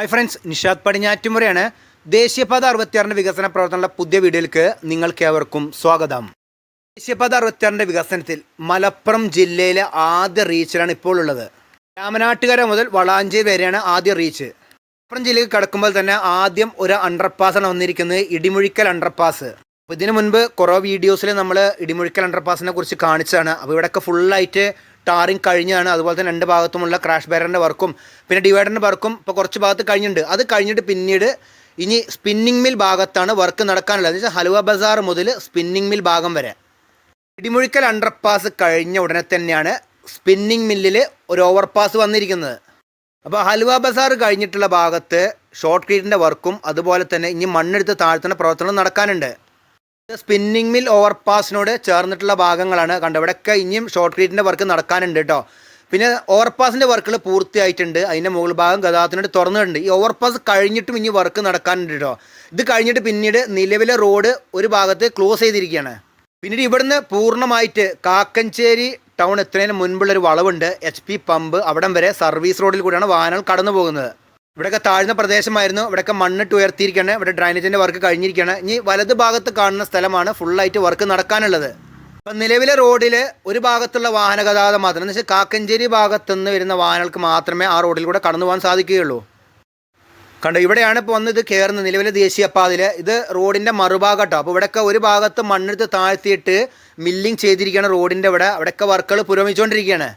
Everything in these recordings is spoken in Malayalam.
ഹായ് ഫ്രണ്ട്സ് നിഷാദ് പടിഞ്ഞാറ്റുമുറയാണ് ദേശീയപാത അറുപത്തിയാറിന്റെ വികസന പ്രവർത്തനങ്ങളുടെ പുതിയ വീഡിയോയിലേക്ക് നിങ്ങൾക്ക് ഏവർക്കും സ്വാഗതം. ദേശീയപാത അറുപത്തിയാറിന്റെ വികസനത്തിൽ മലപ്പുറം ജില്ലയിലെ ആദ്യ റീച്ചിലാണ് ഇപ്പോൾ ഉള്ളത്. രാമനാട്ടുകര മുതൽ വളാഞ്ചേരി വരെയാണ് ആദ്യ റീച്ച്. മലപ്പുറം ജില്ലയിൽ കടക്കുമ്പോൾ തന്നെ ആദ്യം ഒരു അണ്ടർപാസാണ് വന്നിരിക്കുന്നത് ഇടിമുഴിക്കൽ അണ്ടർപാസ് അപ്പോൾ ഇതിനു മുൻപ് കുറേ വീഡിയോസിൽ നമ്മൾ ഇടിമുഴിക്കൽ അണ്ടർപാസിനെ കുറിച്ച് കാണിച്ചതാണ്. അപ്പോൾ ഇവിടെയൊക്കെ ഫുള്ളായിട്ട് ടാറിങ് കഴിഞ്ഞാണ് അതുപോലെ തന്നെ രണ്ട് ഭാഗത്തുമുള്ള ക്രാഷ് ബാരറിന്റെ വർക്കും പിന്നെ ഡിവൈഡറിന്റെ വർക്കും ഇപ്പോൾ കുറച്ച് ഭാഗത്ത് കഴിഞ്ഞിട്ടുണ്ട്. അത് കഴിഞ്ഞിട്ട് പിന്നീട് ഇനി സ്പിന്നിങ് മിൽ ഭാഗത്താണ് വർക്ക് നടക്കാനുള്ളത്. എന്ന് വെച്ചാൽ ഹലുവ ബസാർ മുതൽ സ്പിന്നിങ് മിൽ ഭാഗം വരെ. ഇടിമുഴിക്കൽ അണ്ടർപാസ് കഴിഞ്ഞ ഉടനെ തന്നെയാണ് സ്പിന്നിങ് മില്ലിൽ ഒരു ഓവർപാസ് വന്നിരിക്കുന്നത്. അപ്പോൾ ഹലുവ ബസാർ കഴിഞ്ഞിട്ടുള്ള ഭാഗത്ത് ഷോർട്ട് ക്രീറ്റിന്റെ വർക്കും അതുപോലെ തന്നെ ഇനി മണ്ണെടുത്ത് താഴ്ത്തുന്ന പ്രവർത്തനം നടക്കാനുണ്ട്. സ്പിന്നിങ് മിൽ ഓവർപാസിനോട് ചേർന്നിട്ടുള്ള ഭാഗങ്ങളാണ് കണ്ടോ ഇവിടെയൊക്കെ ഇനിയും ഷോർട്ട് ക്രീറ്റിന്റെ വർക്ക് നടക്കാനുണ്ട് കേട്ടോ പിന്നെ ഓവർപാസിന്റെ വർക്കുകൾ പൂർത്തിയായിട്ടുണ്ട്. അതിന്റെ മുകൾ ഭാഗം ഗതാഗതത്തിനോട് തുറന്നിട്ടുണ്ട്. ഈ ഓവർപാസ് കഴിഞ്ഞിട്ടും ഇനി വർക്ക് നടക്കാനുണ്ട് കേട്ടോ ഇത് കഴിഞ്ഞിട്ട് പിന്നീട് നിലവിലെ റോഡ് ഒരു ഭാഗത്ത് ക്ലോസ് ചെയ്തിരിക്കുകയാണ്. പിന്നീട് ഇവിടുന്ന് പൂർണമായിട്ട് കാക്കഞ്ചേരി ടൗൺ എത്തുന്നതിന് മുൻപുള്ളൊരു വളവുണ്ട്. എച്ച് പി പമ്പ് അവിടം വരെ സർവീസ് റോഡിൽ കൂടിയാണ് വാഹനങ്ങൾ കടന്നു പോകുന്നത് ഇവിടെയൊക്കെ താഴ്ന്ന പ്രദേശമായിരുന്നു. ഇവിടെയൊക്കെ മണ്ണിട്ട് ഉയർത്തിയിരിക്കുകയാണ്. ഇവിടെ ഡ്രൈനേജിന്റെ വർക്ക് കഴിഞ്ഞിരിക്കുകയാണ്. ഇനി വലത് ഭാഗത്ത് കാണുന്ന സ്ഥലമാണ് ഫുള്ളായിട്ട് വർക്ക് നടക്കാനുള്ളത്. അപ്പം നിലവിലെ റോഡിൽ ഒരു ഭാഗത്തുള്ള വാഹന ഗതാഗതം മാത്രം. എന്ന് വെച്ചാൽ കാക്കഞ്ചേരി ഭാഗത്തുനിന്ന് വരുന്ന വാഹനങ്ങൾക്ക് മാത്രമേ ആ റോഡിലൂടെ കൂടെ കടന്നു പോകാൻ സാധിക്കുകയുള്ളൂ. കണ്ടോ ഇവിടെയാണ് ഇപ്പോൾ വന്ന് ഇത് കയറുന്നത് നിലവിലെ ദേശീയപാതയിൽ ഇത് റോഡിന്റെ മറുഭാഗട്ടോ. അപ്പോൾ ഇവിടെയൊക്കെ ഒരു ഭാഗത്ത് മണ്ണെടുത്ത് താഴ്ത്തിയിട്ട് മില്ലിങ് ചെയ്തിരിക്കുകയാണ് റോഡിന്റെ ഇവിടെ. അവിടെയൊക്കെ വർക്കുകൾ പുരോഗമിച്ചുകൊണ്ടിരിക്കുകയാണ്.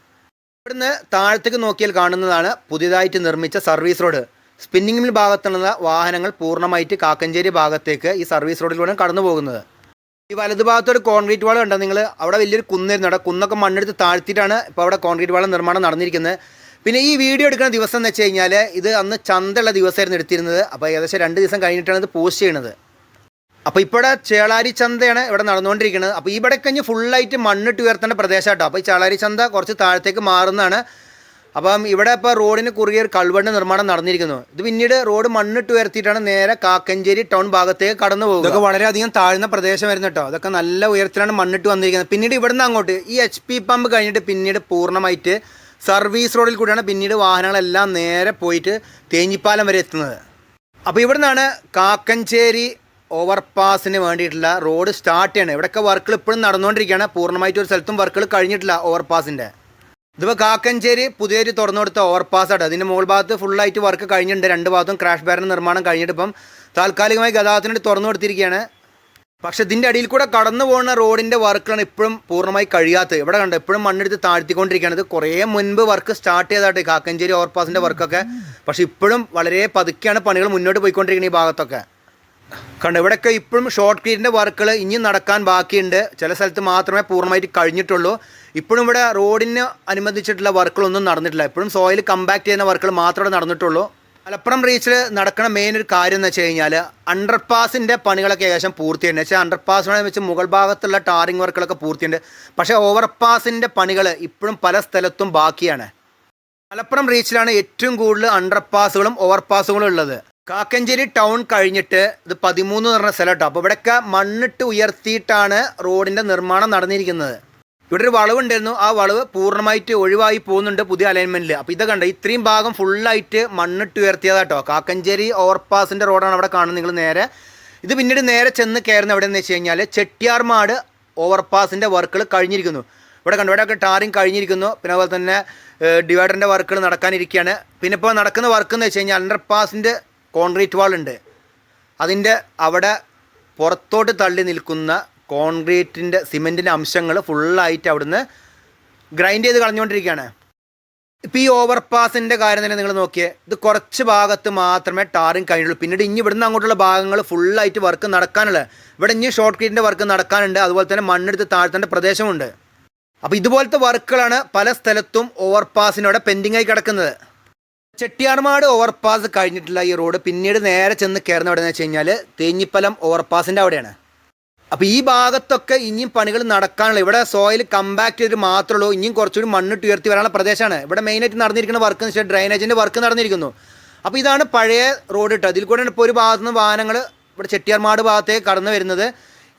ഇവിടുന്ന് താഴത്തേക്ക് നോക്കിയാൽ കാണുന്നതാണ് പുതിയതായിട്ട് നിർമ്മിച്ച സർവീസ് റോഡ്. സ്പിന്നിംഗ് മിൽ ഭാഗത്തുള്ള വാഹനങ്ങൾ പൂർണമായിട്ട് കാക്കഞ്ചേരി ഭാഗത്തേക്ക് ഈ സർവീസ് റോഡിലൂടെ കടന്നു പോകുന്നത് ഈ വലതുഭാഗത്തൊരു കോൺക്രീറ്റ് വാൾ കണ്ടോ നിങ്ങൾ അവിടെ വലിയൊരു കുന്നായിരുന്നു അവിടെ കുന്നൊക്കെ മണ്ണെടുത്ത് താഴ്ത്തിയിട്ടാണ് ഇപ്പോൾ അവിടെ കോൺക്രീറ്റ് വാൾ നിർമ്മാണം നടന്നിരിക്കുന്നത്. പിന്നെ ഈ വീഡിയോ എടുക്കുന്ന ദിവസം എന്ന് വെച്ച് കഴിഞ്ഞാൽ ഇത് അന്ന് ചന്തയുള്ള ദിവസമായിരുന്നു എടുത്തിരുന്നത്. അപ്പോൾ ഏകദേശം രണ്ട് ദിവസം കഴിഞ്ഞിട്ടാണ് ഇത് പോസ്റ്റ് ചെയ്യുന്നത്. അപ്പോൾ ഇവിടെ ചേളാരി ചന്തയാണ് ഇവിടെ നടന്നുകൊണ്ടിരിക്കുന്നത് അപ്പോൾ ഇവിടെ കഴിഞ്ഞ് ഫുള്ളായിട്ട് മണ്ണിട്ട് ഉയർത്തേണ്ട പ്രദേശം കേട്ടോ അപ്പോൾ ഈ ചേളാരി ചന്ത കുറച്ച് താഴത്തേക്ക് മാറുന്നതാണ്. അപ്പം ഇവിടെ ഇപ്പോൾ റോഡിന് കുറുകിയ ഒരു കൾവണ്ട് നിർമ്മാണം നടന്നിരിക്കുന്നു. ഇത് പിന്നീട് റോഡ് മണ്ണിട്ട് ഉയർത്തിയിട്ടാണ് നേരെ കാക്കഞ്ചേരി ടൗൺ ഭാഗത്തേക്ക് കടന്നു പോകുന്നത് ഇതൊക്കെ വളരെയധികം താഴ്ന്ന പ്രദേശം പ്രദേശമായിരുന്നു കേട്ടോ. അതൊക്കെ നല്ല ഉയരത്തിലാണ് മണ്ണിട്ട് വന്നിരിക്കുന്നത്. പിന്നീട് ഇവിടുന്ന് അങ്ങോട്ട് ഈ എച്ച് പി പമ്പ് കഴിഞ്ഞിട്ട് പിന്നീട് പൂർണമായിട്ട് സർവീസ് റോഡിൽ കൂടിയാണ് പിന്നീട് വാഹനങ്ങളെല്ലാം നേരെ പോയിട്ട് തേഞ്ഞിപ്പാലം വരെ എത്തുന്നത്. അപ്പോൾ ഇവിടുന്നാണ് കാക്കഞ്ചേരി ഓവർപാസിന് വേണ്ടിയിട്ടുള്ള റോഡ് സ്റ്റാർട്ട് ചെയ്യണം. ഇവിടെയൊക്കെ വർക്കുകൾ ഇപ്പോഴും നടന്നുകൊണ്ടിരിക്കുകയാണ്. പൂർണമായിട്ട് ഒരു സ്ഥലത്തും വർക്കുകൾ കഴിഞ്ഞിട്ടില്ല ഓവർപാസിന്റെ ഇതിപ്പോൾ കാക്കഞ്ചേരി പുതിയൊരു തുറന്നു കൊടുത്ത ഓവർപാസ് ആണ് അതിന്റെ മുകൾ ഭാഗത്ത് ഫുള്ളായിട്ട് വർക്ക് കഴിഞ്ഞിട്ടുണ്ട്. രണ്ട് ഭാഗത്തും ക്രാഷ് ബാരൻ നിർമ്മാണം കഴിഞ്ഞിട്ട് ഇപ്പം താൽക്കാലികമായി ഗതാഗതത്തിന് തുറന്നു കൊടുത്തിരിക്കുകയാണ് പക്ഷേ ഇതിന്റെ അടിയിൽ കൂടെ കടന്നു പോകുന്ന റോഡിന്റെ വർക്കാണ് ഇപ്പോഴും പൂർണമായി കഴിയാത്തത്. ഇവിടെ കണ്ടോ ഇപ്പോഴും മണ്ണെടുത്ത് താഴ്ത്തിക്കൊണ്ടിരിക്കുകയാണ്. ഇത് കുറേ മുൻപ് വർക്ക് സ്റ്റാർട്ട് ചെയ്തായിട്ട് കാക്കഞ്ചേരി ഓവർപാസിന്റെ വർക്കൊക്കെ പക്ഷേ ഇപ്പോഴും വളരെ പതുക്കെയാണ് പണികൾ മുന്നോട്ട് പോയിക്കൊണ്ടിരിക്കുന്നത് ഈ ഭാഗത്തൊക്കെ. കണ്ടോ ഇവിടെയൊക്കെ ഇപ്പോഴും ഷോർട്ട് ക്രീറ്റിന്റെ വർക്കുകൾ ഇനിയും നടക്കാൻ ബാക്കിയുണ്ട്. ചില സ്ഥലത്ത് മാത്രമേ പൂർണമായിട്ട് കഴിഞ്ഞിട്ടുള്ളൂ. ഇപ്പോഴും ഇവിടെ റോഡിന് അനുബന്ധിച്ചിട്ടുള്ള വർക്കുകളൊന്നും നടന്നിട്ടില്ല. ഇപ്പോഴും സോയിൽ കമ്പാക്ട് ചെയ്യുന്ന വർക്കുകൾ മാത്രമേ നടന്നിട്ടുള്ളൂ. മലപ്പുറം റീച്ചിൽ നടക്കുന്ന മെയിൻ ഒരു കാര്യം എന്ന് വെച്ച് കഴിഞ്ഞാൽ അണ്ടർപാസിന്റെ പണികളൊക്കെ ഏകദേശം പൂർത്തിയുണ്ട്. വെച്ചാൽ അണ്ടർപാസിനോട് വെച്ച് മുകൾ ഭാഗത്തുള്ള ടാറിങ് വർക്കുകളൊക്കെ പൂർത്തിയുണ്ട്. പക്ഷേ ഓവർപാസിന്റെ പണികൾ ഇപ്പോഴും പല സ്ഥലത്തും ബാക്കിയാണ്. മലപ്പുറം റീച്ചിലാണ് ഏറ്റവും കൂടുതൽ അണ്ടർപാസുകളും ഓവർപാസുകളും ഉള്ളത്. കാക്കഞ്ചേരി ടൗൺ കഴിഞ്ഞിട്ട് ഇത് പതിമൂന്ന് പറഞ്ഞ സ്ഥലം കേട്ടോ അപ്പോൾ ഇവിടെയൊക്കെ മണ്ണിട്ട് ഉയർത്തിയിട്ടാണ് റോഡിന്റെ നിർമ്മാണം നടന്നിരിക്കുന്നത്. ഇവിടെ ഒരു വളവ് ഉണ്ടായിരുന്നു. ആ വളവ് പൂർണമായിട്ട് ഒഴിവായി പോകുന്നുണ്ട് പുതിയ അലൈൻമെന്റിൽ അപ്പോൾ ഇത് കണ്ടോ ഇത്രയും ഭാഗം ഫുള്ളായിട്ട് മണ്ണിട്ട് ഉയർത്തിയതാട്ടോ. കാക്കഞ്ചേരി ഓവർപാസിന്റെ റോഡാണ് അവിടെ കാണുന്നത് നിങ്ങൾ നേരെ. ഇത് പിന്നീട് നേരെ ചെന്ന് കയറുന്ന എവിടെയെന്ന് വെച്ച് കഴിഞ്ഞാൽ ചെട്ടിയാർമാട് ഓവർപാസിന്റെ വർക്കുകൾ കഴിഞ്ഞിരിക്കുന്നു. ഇവിടെ കണ്ടു ഇവിടെയൊക്കെ ടാറിങ് കഴിഞ്ഞിരിക്കുന്നു. പിന്നെ അതുപോലെ തന്നെ ഡിവൈഡറിന്റെ വർക്കുകൾ നടക്കാനിരിക്കുകയാണ്. പിന്നെ ഇപ്പോൾ നടക്കുന്ന വർക്ക് എന്ന് വെച്ച് കഴിഞ്ഞാൽ അണ്ടർപാസിന്റെ കോൺക്രീറ്റ് വാൾ ഉണ്ട്. അതിന്റെ അവിടെ പുറത്തോട്ട് തള്ളി നിൽക്കുന്ന കോൺക്രീറ്റിന്റെ സിമെന്റിന്റെ അംശങ്ങൾ ഫുള്ളായിട്ട് അവിടുന്ന് ഗ്രൈൻഡ് ചെയ്ത് കളഞ്ഞുകൊണ്ടിരിക്കുകയാണ്. ഇപ്പോൾ ഈ ഓവർ പാസിന്റെ കാര്യം തന്നെ നിങ്ങൾ നോക്കിയേ ഇത് കുറച്ച് ഭാഗത്ത് മാത്രമേ ടാറിങ് കഴിഞ്ഞുള്ളൂ. പിന്നീട് ഇനി ഇവിടുന്ന് അങ്ങോട്ടുള്ള ഭാഗങ്ങൾ ഫുള്ളായിട്ട് വർക്ക് നടക്കാനുള്ളത് ഇവിടെ ഇനി ഷോർട്ട് ക്രീറ്റിന്റെ വർക്ക് നടക്കാനുണ്ട്. അതുപോലെ തന്നെ മണ്ണെടുത്ത് താഴ്ത്തേണ്ട പ്രദേശമുണ്ട്. അപ്പോൾ ഇതുപോലത്തെ വർക്കുകളാണ് പല സ്ഥലത്തും ഓവർ പാസിനോടെ പെൻഡിങ് ആയി കിടക്കുന്നത്. ചെട്ടിയാർമാട് ഓവർപാസ് കഴിഞ്ഞിട്ടുള്ള ഈ റോഡ് പിന്നീട് നേരെ ചെന്ന് കയറുന്ന എവിടെയെന്ന് വെച്ച് കഴിഞ്ഞാൽ തേഞ്ഞിപ്പലം ഓവർപാസിന്റെ അവിടെയാണ്. അപ്പോൾ ഈ ഭാഗത്തൊക്കെ ഇനിയും പണികൾ നടക്കാനുള്ള ഇവിടെ സോയിൽ കമ്പാക്ട് ചെയ്തിട്ട് മാത്രമേ ഉള്ളൂ. ഇനിയും കുറച്ചുകൂടി മണ്ണിട്ട് ഉയർത്തി വരാനുള്ള പ്രദേശമാണ്. ഇവിടെ മെയിനായിട്ട് നടന്നിരിക്കുന്ന വർക്ക് എന്ന് വെച്ചാൽ ഡ്രൈനേജിന്റെ വർക്ക് നടന്നിരിക്കുന്നു. അപ്പോൾ ഇതാണ് പഴയ റോഡ് ഇട്ട്. അതിൽ കൂടെ ഇപ്പോൾ ഒരു ഭാഗത്ത് നിന്ന് വാഹനങ്ങൾ ഇവിടെ ചെട്ടിയാർമാട് ഭാഗത്തേക്ക് കടന്നു വരുന്നത്.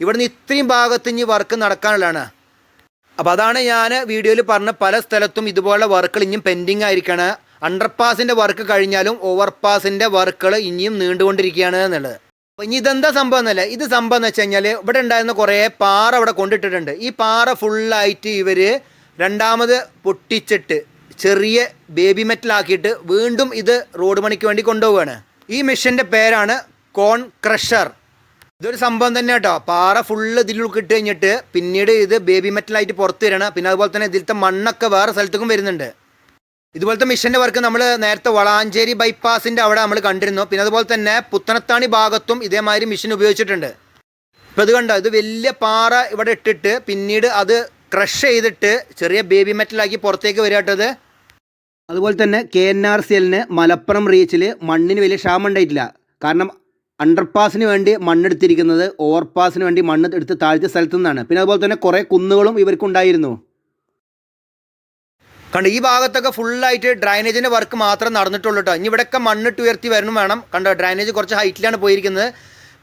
ഇവിടെ നിന്ന് ഇത്രയും ഭാഗത്ത് ഇനി വർക്ക് നടക്കാനുള്ളതാണ്. അപ്പോൾ അതാണ് ഞാൻ വീഡിയോയിൽ പറഞ്ഞ പല സ്ഥലത്തും ഇതുപോലെ വർക്കുകൾ ഇനിയും പെൻഡിങ് ആയിരിക്കണം. അണ്ടർപാസിന്റെ വർക്ക് കഴിഞ്ഞാലും ഓവർപാസിന്റെ വർക്കുകൾ ഇനിയും നീണ്ടുകൊണ്ടിരിക്കുകയാണ് എന്നുള്ളത്. അപ്പോൾ ഇനി ഇതെന്താ സംഭവം എന്നല്ല ഇത് സംഭവം എന്ന് വെച്ച് കഴിഞ്ഞാൽ ഇവിടെ ഉണ്ടായിരുന്ന കുറേ പാറ അവിടെ കൊണ്ടിട്ടിട്ടുണ്ട്. ഈ പാറ ഫുള്ളായിട്ട് ഇവർ രണ്ടാമത് പൊട്ടിച്ചിട്ട് ചെറിയ ബേബി മെറ്റലാക്കിയിട്ട് വീണ്ടും ഇത് റോഡ് പണിക്ക് വേണ്ടി കൊണ്ടുപോവുകയാണ്. ഈ മെഷീന്റെ പേരാണ് കോൺ ക്രഷർ. ഇതൊരു സംഭവം തന്നെ കേട്ടോ. പാറ ഫുള്ള് ഇതിൽ ഉൾക്കിട്ട് കഴിഞ്ഞിട്ട് പിന്നീട് ഇത് ബേബി മെറ്റലായിട്ട് പുറത്ത് വരണം പിന്നെ അതുപോലെ തന്നെ ഇതിലത്തെ മണ്ണൊക്കെ വേറെ സ്ഥലത്തേക്കും വരുന്നുണ്ട്. ഇതുപോലത്തെ മിഷന്റെ വർക്ക് നമ്മൾ നേരത്തെ വളാഞ്ചേരി ബൈപ്പാസിന്റെ അവിടെ നമ്മൾ കണ്ടിരുന്നു. പിന്നെ അതുപോലെ തന്നെ പുത്തനത്താണി ഭാഗത്തും ഇതേമാതിരി മിഷൻ ഉപയോഗിച്ചിട്ടുണ്ട്. ഇപ്പോൾ ഇത് കണ്ടോ? ഇത് വലിയ പാറ ഇവിടെ ഇട്ടിട്ട് പിന്നീട് അത് ക്രഷ് ചെയ്തിട്ട് ചെറിയ ബേബി മെറ്റലാക്കി പുറത്തേക്ക് വരാട്ടത് അതുപോലെ തന്നെ കെ എൻ ആർ സി എല്ലിന് മലപ്പുറം റീച്ചിൽ മണ്ണിന് വലിയ ക്ഷാമം ഉണ്ടായിട്ടില്ല. കാരണം അണ്ടർപാസിന് വേണ്ടി മണ്ണെടുത്തിരിക്കുന്നത് ഓവർപാസിന് വേണ്ടി മണ്ണ് എടുത്ത് താഴ്ത്തിയ സ്ഥലത്തു നിന്നാണ്. പിന്നെ അതുപോലെ തന്നെ കുറേ കുന്നുകളും ഇവർക്കുണ്ടായിരുന്നു. കണ്ടോ ഈ ഭാഗത്തൊക്കെ ഫുള്ളായിട്ട് ഡ്രൈനേജിന്റെ വർക്ക് മാത്രം നടന്നിട്ടുള്ളൂ കേട്ടോ ഇനി ഇവിടെയൊക്കെ മണ്ണിട്ട് ഉയർത്തി വരണം വേണം. കണ്ടോ ഡ്രൈനേജ് കുറച്ച് ഹൈറ്റിലാണ് പോയിരിക്കുന്നത്.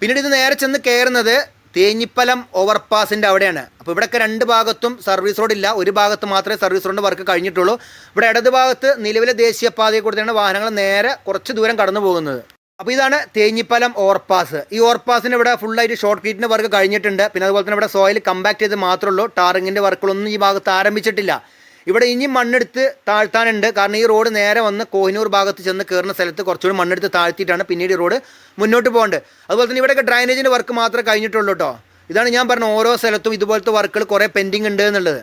പിന്നീട് ഇത് നേരെ ചെന്ന് കയറുന്നത് തേഞ്ഞിപ്പലം ഓവർപാസിന്റെ അവിടെയാണ്. അപ്പോൾ ഇവിടെയൊക്കെ രണ്ട് ഭാഗത്തും സർവീസ് റോഡ് ഇല്ല. ഒരു ഭാഗത്ത് മാത്രമേ സർവീസ് റോഡ് വർക്ക് കഴിഞ്ഞിട്ടുള്ളൂ. ഇവിടെ ഇടത് ഭാഗത്ത് നിലവിലെ ദേശീയപാതയെ കൂടെയാണ് വാഹനങ്ങൾ നേരെ കുറച്ച് ദൂരം കടന്നു പോകുന്നത്. അപ്പോൾ ഇതാണ് തേഞ്ഞിപ്പലം ഓവർപാസ് ഈ ഓവർപാസിന് ഇവിടെ ഫുള്ളായിട്ട് ഷോർട്ട് കീറ്റിന്റെ വർക്ക് കഴിഞ്ഞിട്ടുണ്ട്. പിന്നെ അതുപോലെ തന്നെ ഇവിടെ സോയിൽ കമ്പാക്ട് ചെയ്ത് മാത്രമേ ഉള്ളൂ. ടാറിങ്ങിന്റെ വർക്കുകളൊന്നും ഈ ഭാഗത്ത് ആരംഭിച്ചിട്ടില്ല. ഇവിടെ ഇനി മണ്ണെടുത്ത് താഴ്ത്താനുണ്ട്. കാരണം ഈ റോഡ് നേരെ വന്ന് കോഹിനൂർ ഭാഗത്ത് ചെന്ന് കയറുന്ന സ്ഥലത്ത് കുറച്ചുകൂടി മണ്ണെടുത്ത് താഴ്ത്തിയിട്ടാണ് പിന്നീട് ഈ റോഡ് മുന്നോട്ട് പോകേണ്ടത്. അതുപോലെ തന്നെ ഇവിടെയൊക്കെ ഡ്രൈനേജിന്റെ വർക്ക് മാത്രമേ കഴിഞ്ഞിട്ടുള്ളൂ കേട്ടോ ഇതാണ് ഞാൻ പറഞ്ഞ ഓരോ സ്ഥലത്തും ഇതുപോലത്തെ വർക്കുകൾ കുറേ പെൻഡിങ് ഉണ്ട് എന്നുള്ളത്.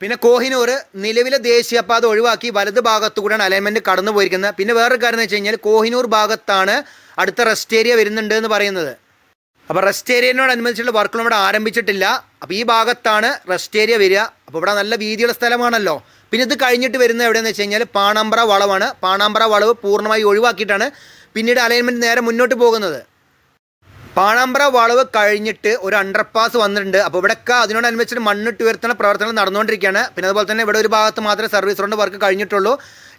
പിന്നെ കോഹിനൂർ നിലവിലെ ദേശീയപാത ഒഴിവാക്കി വലത് ഭാഗത്തു കൂടെയാണ് അലൈൻമെന്റ് കടന്നു പോയിരിക്കുന്നത് പിന്നെ വേറൊരു കാര്യം എന്ന് വെച്ച് കഴിഞ്ഞാൽ കോഹിനൂർ ഭാഗത്താണ് അടുത്ത റെസ്റ്റ് ഏരിയ വരുന്നുണ്ട് എന്ന് പറയുന്നത്. അപ്പോൾ റെസ്റ്റ് ഏരിയനോടനുബന്ധിച്ചുള്ള വർക്കുകളും ഇവിടെ ആരംഭിച്ചിട്ടില്ല. അപ്പോൾ ഈ ഭാഗത്താണ് റെസ്റ്റ് ഏരിയ വരിക. അപ്പോൾ ഇവിടെ നല്ല വീതിയുള്ള സ്ഥലമാണല്ലോ. പിന്നെ ഇത് കഴിഞ്ഞിട്ട് വരുന്നത് എവിടെയെന്ന് വെച്ച് കഴിഞ്ഞാൽ പാണാമ്പ്ര വളവാണ്. പാണാമ്പ്ര വളവ് പൂർണമായി ഒഴിവാക്കിയിട്ടാണ് പിന്നീട് അലൈൻമെന്റ് നേരെ മുന്നോട്ട് പോകുന്നത്. പാണാമ്പ്ര വളവ് കഴിഞ്ഞിട്ട് ഒരു അണ്ടർപാസ് വന്നിട്ടുണ്ട്. അപ്പോൾ ഇവിടെയൊക്കെ അതിനോടനുബന്ധിച്ച് മണ്ണിട്ട് ഉയർത്തുന്ന പ്രവർത്തനങ്ങൾ നടന്നുകൊണ്ടിരിക്കുകയാണ്. പിന്നെ അതുപോലെ തന്നെ ഇവിടെ ഒരു ഭാഗത്ത് മാത്രമേ സർവീസ് റോഡ് വർക്ക് കഴിഞ്ഞിട്ടുള്ളൂ.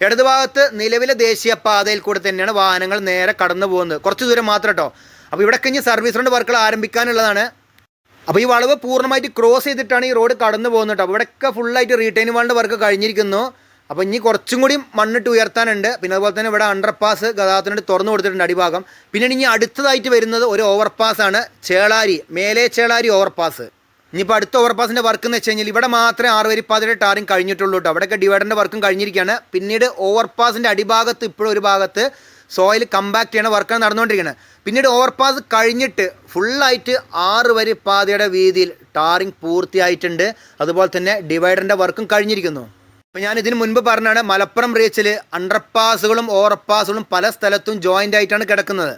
ഇടത് ഭാഗത്ത് നിലവിലെ ദേശീയ പാതയിൽ കൂടെ തന്നെയാണ് വാഹനങ്ങൾ നേരെ കടന്നു പോകുന്നത്. കുറച്ച് ദൂരം മാത്രം കേട്ടോ അപ്പോൾ ഇവിടെ കഴിഞ്ഞ് സർവീസ് റോഡ് വർക്കുകൾ ആരംഭിക്കാനുള്ളതാണ്. അപ്പോൾ ഈ വളവ് പൂർണമായിട്ട് ക്രോസ് ചെയ്തിട്ടാണ് ഈ റോഡ് കടന്നു പോകുന്നത് കേട്ടോ അപ്പോൾ ഇവിടെയൊക്കെ ഫുള്ളായിട്ട് റീറ്റെയിൻ വാളിന്റെ വർക്ക് കഴിഞ്ഞിരിക്കുന്നു. അപ്പോൾ ഇനി കുറച്ചും കൂടി മണ്ണിട്ട് ഉയർത്താനുണ്ട്. പിന്നെ അതുപോലെ തന്നെ ഇവിടെ അണ്ടർപാസ് ഗതാഗതത്തിനായിട്ട് തുറന്നു കൊടുത്തിട്ടുണ്ട് അടിഭാഗം. പിന്നെ ഇനി അടുത്തതായിട്ട് വരുന്നത് ഒരു ഓവർപാസ് ആണ്. ചേളാരി മേലെ ചേളാരി ഓവർപാസ് ഇനിയിപ്പോൾ അടുത്ത ഓവർപാസിന്റെ വർക്ക് എന്ന് വെച്ച് കഴിഞ്ഞാൽ ഇവിടെ മാത്രമേ ആറ് വരി പാതിരെ ടാറിങ് കഴിഞ്ഞിട്ടുള്ളൂ കേട്ടോ അവിടെയൊക്കെ ഡിവൈഡറിന്റെ വർക്കും കഴിഞ്ഞിരിക്കുകയാണ്. പിന്നീട് ഓവർപാസിന്റെ അടിഭാഗത്ത് ഇപ്പോഴും ഒരു ഭാഗത്ത് സോയിൽ കമ്പാക്ട് ചെയ്യണ വർക്കാണ് നടന്നുകൊണ്ടിരിക്കുന്നത്. പിന്നീട് ഓവർപാസ് കഴിഞ്ഞിട്ട് ഫുള്ളായിട്ട് ആറ് വരി പാതയുടെ വീതിയിൽ ടാറിങ് പൂർത്തിയായിട്ടുണ്ട്. അതുപോലെ തന്നെ ഡിവൈഡറിന്റെ വർക്കും കഴിഞ്ഞിരിക്കുന്നു. അപ്പോൾ ഞാൻ ഇതിന് മുൻപ് പറഞ്ഞാണ് മലപ്പുറം റീച്ചിൽ അണ്ടർപാസുകളും ഓവർപാസുകളും പല സ്ഥലത്തും ജോയിന്റ് ആയിട്ടാണ് കിടക്കുന്നത്.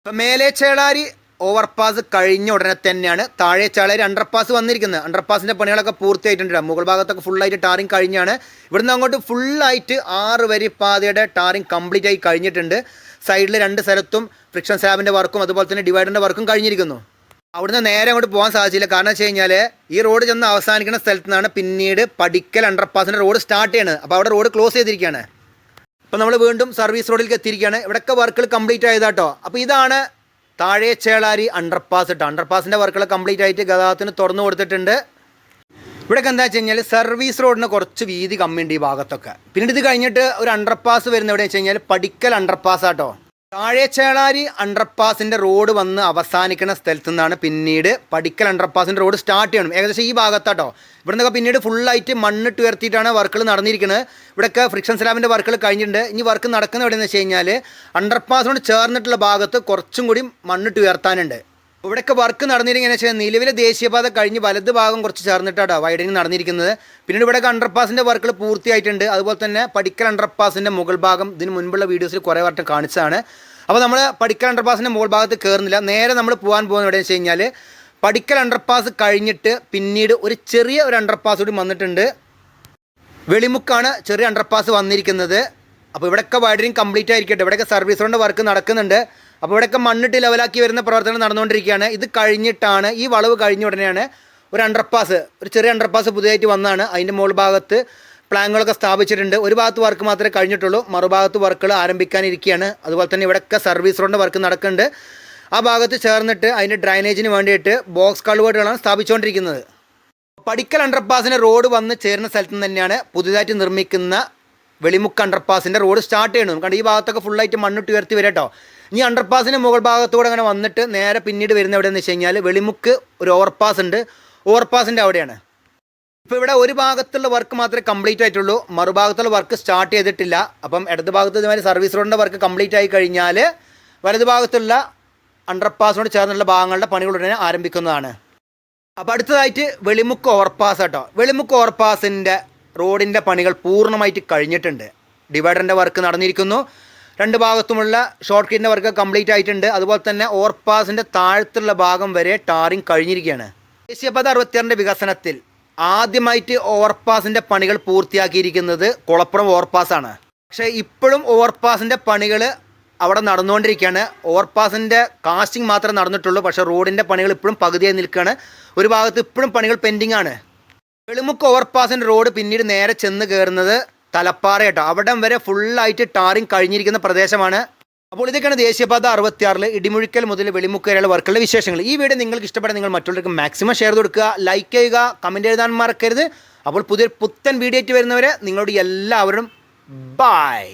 ഇപ്പം മേലെ ചേളാരി ഓവർപാസ് കഴിഞ്ഞ ഉടനെ തന്നെയാണ് താഴെ ചേളാരി അണ്ടർപാസ് വന്നിരിക്കുന്നത്. അണ്ടർപാസിന്റെ പണികളൊക്കെ പൂർത്തിയായിട്ടുണ്ട് മുകൾ ഭാഗത്തൊക്കെ ഫുള്ളായിട്ട് ടാറിങ് കഴിഞ്ഞാണ്. ഇവിടുന്ന് അങ്ങോട്ട് ഫുള്ളായിട്ട് ആറ് വരി പാതയുടെ ടാറിങ് കംപ്ലീറ്റ് ആയി കഴിഞ്ഞിട്ടുണ്ട്. സൈഡിൽ രണ്ട് സ്ഥലത്തും ഫ്രിക്ഷൻ സ്ലാബിന്റെ വർക്കും അതുപോലെ തന്നെ ഡിവൈഡറിന്റെ വർക്കും കഴിഞ്ഞിരിക്കുന്നു. അവിടുന്ന് നേരെ അങ്ങോട്ട് പോകാൻ സാധിച്ചില്ല. കാരണം വെച്ച് കഴിഞ്ഞാൽ ഈ റോഡ് ചെന്ന് അവസാനിക്കുന്ന സ്ഥലത്ത് നിന്നാണ് പിന്നീട് പടിക്കൽ അണ്ടർപാസിന്റെ റോഡ് സ്റ്റാർട്ട് ചെയ്യണത്. അപ്പോൾ അവിടെ റോഡ് ക്ലോസ് ചെയ്തിരിക്കുകയാണ്. അപ്പോൾ നമ്മൾ വീണ്ടും സർവീസ് റോഡിലേക്ക് എത്തിയിരിക്കുകയാണ്. ഇവിടെയൊക്കെ വർക്കുകൾ കംപ്ലീറ്റ് ആയതാട്ടോ. അപ്പോൾ ഇതാണ് താഴെ ചേളാരി അണ്ടർപാസ് ഇട്ടോ അണ്ടർപാസിന്റെ വർക്കുകൾ കംപ്ലീറ്റ് ആയിട്ട് ഗതാഗതത്തിന് തുറന്നു കൊടുത്തിട്ടുണ്ട്. ഇവിടെയൊക്കെ എന്താ വെച്ച് കഴിഞ്ഞാൽ സർവീസ് റോഡിന് കുറച്ച് വീതി കമ്മിയുണ്ട് ഈ ഭാഗത്തൊക്കെ. പിന്നീട് ഇത് കഴിഞ്ഞിട്ട് ഒരു അണ്ടർപാസ് വരുന്ന എവിടെയെന്ന് വെച്ച് കഴിഞ്ഞാൽ പടിക്കൽ അണ്ടർപാസ് ആട്ടോ. താഴെ ചേളാരി അണ്ടർപാസിന്റെ റോഡ് വന്ന് അവസാനിക്കുന്ന സ്ഥലത്തു നിന്നാണ് പിന്നീട് പടിക്കൽ അണ്ടർപാസിന്റെ റോഡ് സ്റ്റാർട്ട് ചെയ്യണം. ഏകദേശം ഈ ഭാഗത്താട്ടോ. ഇവിടെ നിന്നൊക്കെ പിന്നീട് ഫുള്ളായിട്ട് മണ്ണിട്ട് ഉയർത്തിയിട്ടാണ് വർക്കുകൾ നടന്നിരിക്കുന്നത്. ഇവിടെയൊക്കെ ഫ്രിക്ഷൻ സ്ലാബിന്റെ വർക്കുകൾ കഴിഞ്ഞിട്ടുണ്ട്. ഇനി വർക്ക് നടക്കുന്ന എവിടെയെന്ന് വെച്ച് കഴിഞ്ഞാൽ അണ്ടർപാസിനോട് ചേർന്നിട്ടുള്ള ഭാഗത്ത് കുറച്ചും കൂടി മണ്ണിട്ട് ഉയർത്താനുണ്ട്. ഇവിടെയൊക്കെ വർക്ക് നടന്നിരിക്കുന്നത് വെച്ചാൽ നിലവിലെ ദേശീയപാത കഴിഞ്ഞ് വലത് ഭാഗം കുറച്ച് ചേർന്നിട്ടാണ് വൈഡനിങ് നടന്നിരിക്കുന്നത്. പിന്നീട് ഇവിടെയൊക്കെ അണ്ടർപാസിന്റെ വർക്കുകൾ പൂർത്തിയായിട്ടുണ്ട്. അതുപോലെ തന്നെ പടിക്കൽ അണ്ടർപാസിന്റെ മുകൾ ഭാഗം ഇതിന് മുൻപുള്ള വീഡിയോസിൽ കുറേ വട്ടം കാണിച്ചതാണ്. അപ്പോൾ നമ്മൾ പടിക്കൽ അണ്ടർപാസിന്റെ മുകൾ ഭാഗത്ത് കയറുന്നില്ല നേരെ നമ്മൾ പോകാൻ പോകുന്നത് എവിടെയെന്ന് വെച്ച് കഴിഞ്ഞാൽ പടിക്കൽ അണ്ടർപാസ് കഴിഞ്ഞിട്ട് പിന്നീട് ഒരു ചെറിയ ഒരു അണ്ടർപാസ് കൂടി വന്നിട്ടുണ്ട്. വെളിമുക്കാണ് ചെറിയ അണ്ടർപാസ് വന്നിരിക്കുന്നത്. അപ്പോൾ ഇവിടെയൊക്കെ വൈഡറിങ് കംപ്ലീറ്റ് ആയിരിക്കട്ടെ. ഇവിടെയൊക്കെ സർവീസ് റോഡ് വർക്ക് നടക്കുന്നുണ്ട്. അപ്പോൾ ഇവിടെയൊക്കെ മണ്ണിട്ട് ലെവലാക്കി വരുന്ന പ്രവർത്തനം നടന്നുകൊണ്ടിരിക്കുകയാണ്. ഇത് കഴിഞ്ഞിട്ടാണ് ഈ വളവ് കഴിഞ്ഞ ഉടനെയാണ് ഒരു അണ്ടർപാസ് ഒരു ചെറിയ അണ്ടർപാസ് പുതിയതായിട്ട് വന്നതാണ്. അതിന്റെ മുകൾ ഭാഗത്ത് പ്ലാനുകളൊക്കെ സ്ഥാപിച്ചിട്ടുണ്ട്. ഒരു ഭാഗത്ത് വർക്ക് മാത്രമേ കഴിഞ്ഞിട്ടുള്ളൂ. മറുഭാഗത്ത് വർക്കുകൾ ആരംഭിക്കാനിരിക്കുകയാണ്. അതുപോലെ തന്നെ ഇവിടെയൊക്കെ സർവീസ് റോഡിന്റെ വർക്ക് നടക്കുന്നുണ്ട്. ആ ഭാഗത്ത് ചേർന്നിട്ട് അതിന്റെ ഡ്രൈനേജിന് വേണ്ടിയിട്ട് ബോക്സ് കളുവേടുകളാണ് സ്ഥാപിച്ചുകൊണ്ടിരിക്കുന്നത്. പടിക്കൽ അണ്ടർപാസിന് റോഡ് വന്ന് ചേരുന്ന സ്ഥലത്ത് നിന്ന് തന്നെയാണ് പുതുതായിട്ട് നിർമ്മിക്കുന്ന വെളിമുക്ക് അണ്ടർപാസിന്റെ റോഡ് സ്റ്റാർട്ട് ചെയ്യണം കാരണം ഈ ഭാഗത്തൊക്കെ ഫുള്ളായിട്ട് മണ്ണിട്ട് ഉയർത്തി വരാം കേട്ടോ ഇനി അണ്ടർപാസിന്റെ മുകൾ ഭാഗത്തൂടെ അങ്ങനെ വന്നിട്ട് നേരെ പിന്നീട് വരുന്ന എവിടെയെന്ന് വെച്ച് കഴിഞ്ഞാൽ വെളിമുക്ക് ഒരു ഓവർപാസ് ഉണ്ട്. ഓവർപാസിന്റെ അവിടെയാണ്. ഇപ്പോൾ ഇവിടെ ഒരു ഭാഗത്തുള്ള വർക്ക് മാത്രമേ കംപ്ലീറ്റ് ആയിട്ടുള്ളൂ. മറുഭാഗത്തുള്ള വർക്ക് സ്റ്റാർട്ട് ചെയ്തിട്ടില്ല. അപ്പം ഇടത് ഭാഗത്ത് ഇതുമാതിരി സർവീസ് റോഡിന്റെ വർക്ക് കംപ്ലീറ്റ് ആയി കഴിഞ്ഞാൽ വലത് ഭാഗത്തുള്ള അണ്ടർപാസിനോട് ചേർന്നുള്ള ഭാഗങ്ങളുടെ പണികൾ ഉടനെ ആരംഭിക്കുന്നതാണ്. അപ്പോൾ അടുത്തതായിട്ട് വെളിമുക്ക് ഓവർപാസ് കേട്ടോ വെളിമുക്ക് ഓവർപാസിന്റെ റോഡിന്റെ പണികൾ പൂർണമായിട്ട് കഴിഞ്ഞിട്ടുണ്ട്. ഡിവൈഡറിന്റെ വർക്ക് നടന്നിരിക്കുന്നു. രണ്ട് ഭാഗത്തുമുള്ള ഷോർട്ട് കിറ്റിന്റെ വർക്ക് കംപ്ലീറ്റ് ആയിട്ടുണ്ട്. അതുപോലെ തന്നെ ഓവർപാസിന്റെ താഴത്തുള്ള ഭാഗം വരെ ടാറിങ് കഴിഞ്ഞിരിക്കുകയാണ്. ദേശീയപാത അറുപത്തിയാറിന്റെ വികസനത്തിൽ ആദ്യമായിട്ട് ഓവർപാസിന്റെ പണികൾ പൂർത്തിയാക്കിയിരിക്കുന്നത് കുളപ്പുറം ഓവർപാസാണ് പക്ഷേ ഇപ്പോഴും ഓവർപാസിന്റെ പണികൾ അവിടെ നടന്നുകൊണ്ടിരിക്കുകയാണ്. ഓവർപാസിന്റെ കാസ്റ്റിംഗ് മാത്രമേ നടന്നിട്ടുള്ളൂ. പക്ഷേ റോഡിന്റെ പണികൾ ഇപ്പോഴും പകുതിയായി നിൽക്കുകയാണ്. ഒരു ഭാഗത്ത് ഇപ്പോഴും പണികൾ പെൻഡിങ് ആണ്. വെളിമുക്ക് ഓവർപാസിന്റെ റോഡ് പിന്നീട് നേരെ ചെന്ന് കയറുന്നത് തലപ്പാറ കേട്ടോ അവിടം വരെ ഫുള്ളായിട്ട് ടാറിങ് കഴിഞ്ഞിരിക്കുന്ന പ്രദേശമാണ്. അപ്പോൾ ഇതൊക്കെയാണ് ദേശീയപാത അറുപത്തിയാറിൽ ഇടിമുഴിക്കൽ മുതൽ വെളിമുക്ക് വരെയുള്ള വർക്കുകളുടെ വിശേഷങ്ങൾ. ഈ വീഡിയോ നിങ്ങൾക്ക് ഇഷ്ടപ്പെടാൻ നിങ്ങൾ മറ്റുള്ളവർക്ക് മാക്സിമം ഷെയർ കൊടുക്കുക ലൈക്ക് ചെയ്യുക കമന്റ് എഴുതാൻ മറക്കരുത്. അപ്പോൾ പുതിയ പുത്തൻ വീഡിയോ ആയിട്ട് വരുന്നവരെ നിങ്ങളോട് എല്ലാവരും ബായ്